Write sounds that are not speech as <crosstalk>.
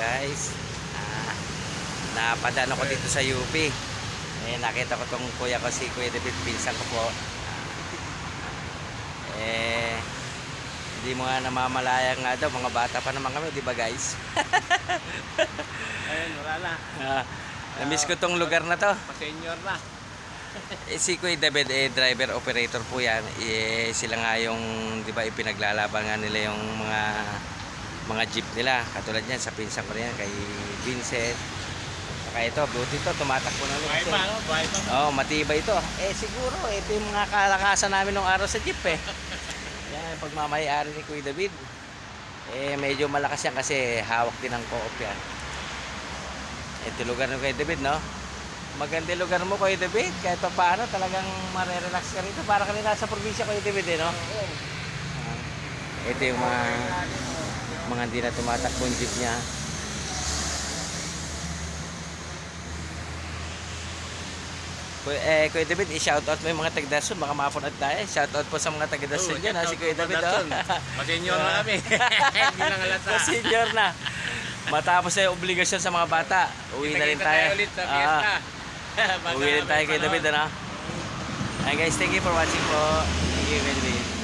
guys. Ah, napadaan ako dito sa UP. Eh, nakita ko tong kuya ko si Kuya David, pinsan ko po. Ah, eh, hindi mo nga namamalaya nga daw, mga bata pa naman kami, di ba guys? Ayun, wala na. Ah, namiss ko tong lugar na to. Pa-senior na. Eh, si Kuya David, eh, driver operator po yan. Eh, sila nga yung, di ba, ipinaglalaban nga nila yung mga mga jeep nila. Katulad yan, sa pinsan ko na yan, kay Vincent. Saka ito, buti to, tumatakbo na pa. Oo, oh, matibay ito. Eh, siguro, ito yung mga kalakasan namin nung araw sa jeep eh. <laughs> Yan, pagmamayari ni Kuya David. Eh, medyo malakas yan kasi hawak din ng co-op yan. Ito lugar ng Kuya David, no? Maganda lugar mo, Kuya David. Kahit pa paano, talagang marerelax ka rito. Para ka rin nasa probinsya, Kuya David, eh, no? Ah, ito yung mga mga hindi na tumatakbong jeep niya. Kuya, eh, Kuya David, i-shoutout mo yung mga taga-Dasun. Baka mapunod tayo. Shoutout po sa mga taga-Dasun dyan, ha? Si Kuya David, oh. <laughs> Pa-senior na kami. <laughs> Hindi lang halata. <laughs> So, senior na. Matapos na yung obligasyon sa mga bata, uwi na rin Kita-kita tayo. ulit sa Ah, fiesta. Uwi rin tayo kay. David, ano? Ayan guys, thank you for watching po. Thank you, Kuya David.